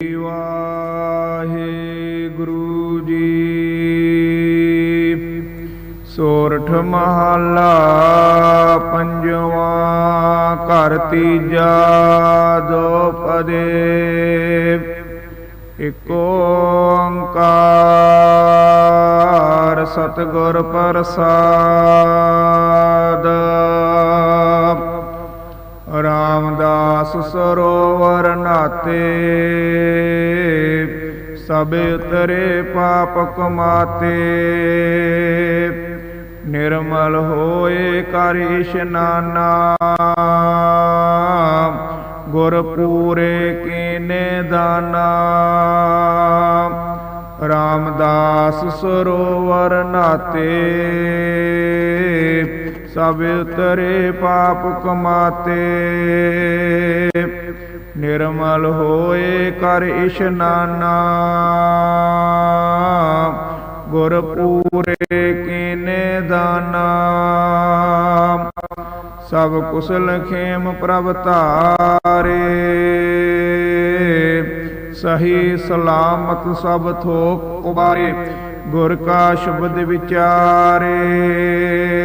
ਵਾਹਿਗੁਰੂ ਜੀ। ਸੋਰਠ ਮਹਲਾ ਪੰਜਵਾਂ ਘਰ ਤੀਜਾ ਦੋ ਇਕ ਓੰਕਾਰ ਸਤਿਗੁਰ ਪ੍ਰਸਾਦ। ਰਾਮਦਾਸ ਸਰੋ ਨਾਤੇ। ਸਭ ਉਤਰੇ ਪਾਪ ਕਮਾਤੇ। ਨਿਰਮਲ ਹੋਏ ਕਰ ਇਸ਼ਨਾਨਾ ਗੁਰ ਪੂਰੇ ਕੀਨੇ ਦਾਨਾ। ਰਾਮਦਾਸ ਸਰੋਵਰ ਨਾਤੇ। ਸਭ ਉਤਰੇ ਪਾਪ ਕਮਾਤੇ। ਨਿਰਮਲ ਹੋਏ ਕਰ ਇਸ਼ਨਾਨਾ ਗੁਰ ਪੂਰੇ ਕੀਨੇ ਦਾਨਾ। ਸਭ ਕੁਸਲ ਖੇਮ ਪ੍ਰਭ ਧਾਰੇ। ਸਹੀ ਸਲਾਮਤ ਸਭ ਥੋਕ ਉਬਾਰੇ, ਗੁਰ ਕਾ ਸ਼ਬਦ ਵਿਚਾਰੇ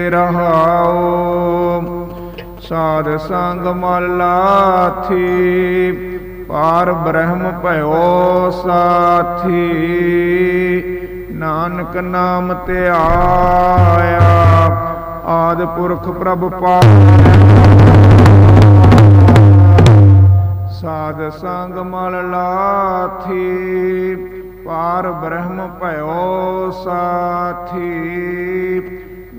ਰਹਾਓ। ਸਾਧ ਸੰਗ ਮਲਾਥੀ ਪਾਰ ਬ੍ਰਹਮ ਭਇਓ ਸਾਥੀ। ਨਾਨਕ ਨਾਮ ਤੇ ਆਇਆ, ਆਦ ਪੁਰਖ ਪ੍ਰਭ ਪਾਇਆ ਸਾਧ ਸੰਗ ਮਲ ਲਾਥੀ, ਪਾਰ ਬ੍ਰਹਮ ਭਇਓ ਸਾਥੀ।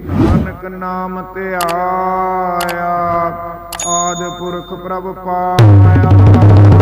ਨਾਨਕ ਨਾਮ ਤੇ ਆਇਆ ਆਦ ਪੁਰਖ ਪ੍ਰਭ ਪਾਇਆ।